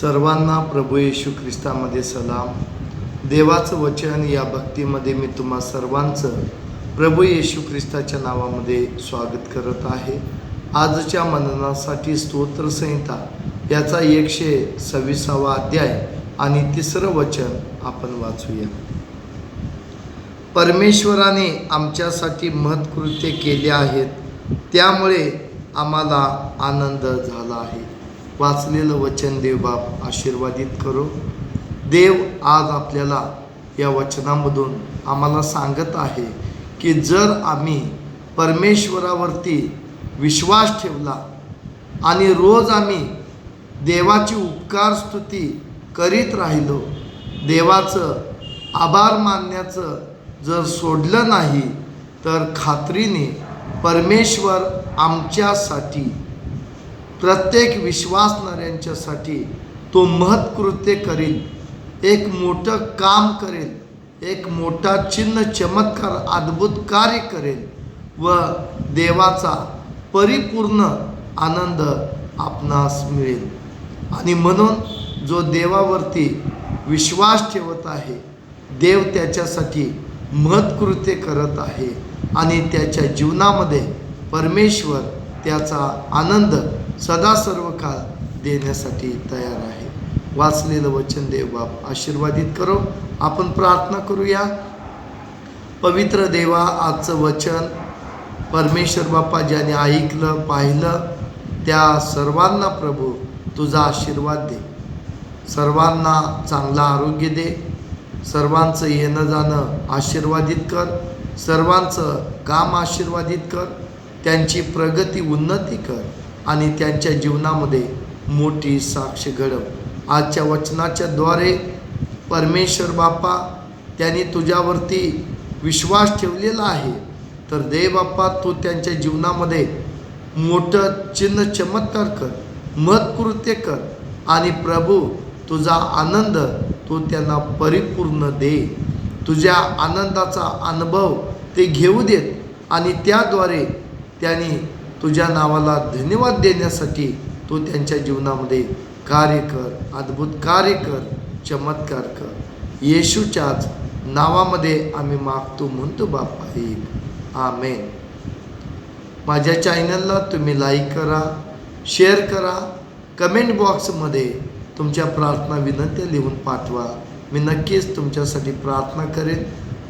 सर्वांना प्रभू येशू ख्रिस्तामध्ये सलाम. देवाचं वचन या भक्तीमध्ये मी तुम्हा सर्वांचं प्रभू येशू ख्रिस्ताच्या नावामध्ये स्वागत करत आहे. आजच्या मननासाठी स्तोत्रसंहिता याचा एकशे सव्वीसावा अध्याय आणि तिसरं वचन आपण वाचूया. परमेश्वराने आमच्यासाठी महत्कृत्य केले आहेत. त्यामुळे आम्हाला आनंद झाला आहे. वाचलेलं वचन देव बाप आशीर्वादित करो. देव आज आपल्याला या वचनामधून आम्हाला सांगत आहे की जर आम्ही परमेश्वरावरती विश्वास ठेवला आणि रोज आम्ही देवाची उपकार स्तुती करीत राहिलो देवाचं आभार मानण्याचं जर सोडलं नाही तर खात्रीने परमेश्वर आमच्यासाठी प्रत्येक विश्वासणाऱ्यांच्यासाठी तो महत्कृत्य करेल एक मोठं काम करेल. एक मोठा चिन्ह चमत्कार अद्भुत कार्य करेल व देवाचा परिपूर्ण आनंद आपणास मिळेल. आणि म्हणून जो देवावरती विश्वास ठेवत आहे देव त्याच्यासाठी महत्कृत्य करत आहे. आणि त्याच्या जीवनामध्ये परमेश्वर त्याचा आनंद सदा सर्व काळ देण्यासाठी तयार आहे. वाचलेलं वचन देव बाप आशीर्वादित करो. आपण प्रार्थना करूया. पवित्र देवा आजचं वचन परमेश्वर बाप्पा ज्याने ऐकलं पाहिलं त्या सर्वांना प्रभू तुझा आशीर्वाद दे. सर्वांना चांगलं आरोग्य दे. सर्वांचं येणं जाणं आशीर्वादित कर. सर्वांचं काम आशीर्वादित कर. त्यांची प्रगती उन्नती कर आणि त्यांच्या जीवनामध्ये मोठी साक्ष घडव. आजच्या वचनाच्या द्वारे परमेश्वर बाप्पा त्यांनी तुझ्यावरती विश्वास ठेवलेला आहे. तर दे बाप्पा तू त्यांच्या जीवनामध्ये मोठं चिन्ह चमत्कार कर महत्कृत्य कर आणि प्रभू तुझा आनंद तू त्यांना परिपूर्ण दे. तुझ्या आनंदाचा अनुभव ते घेऊ देत आणि त्याद्वारे त्यांनी तुझ्या नावाला धन्यवाद देण्यासाठी तू त्यांच्या जीवनामध्ये कार्य कर अद्भुत कार्य कर चमत्कार कर. येशूच्याच नावामध्ये आम्ही मागतो म्हणतो बाप्पा एक. आमेन. माझ्या चॅनलला तुम्ही लाईक करा शेअर करा कमेंट बॉक्समध्ये तुमच्या प्रार्थना विनंत्या लिहून पाठवा. मी नक्कीच तुमच्यासाठी प्रार्थना करेन.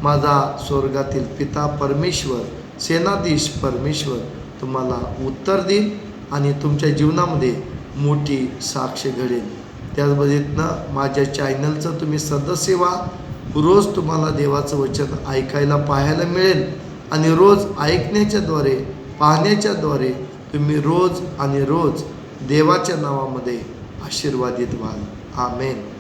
माझा स्वर्गातील पिता परमेश्वर सेनाधीश परमेश्वर तुम्हाला उत्तर देईल आणि तुमच्या जीवनामध्ये मोठी साक्ष घडेल. त्याचबरोबरीतनं माझ्या चॅनलचं तुम्ही सदस्य व्हा. रोज तुम्हाला देवाचं वचन ऐकायला पाहायला मिळेल आणि रोज ऐकण्याच्याद्वारे पाहण्याच्याद्वारे तुम्ही रोज आणि रोज देवाच्या नावामध्ये आशीर्वादित व्हाल. आमेन.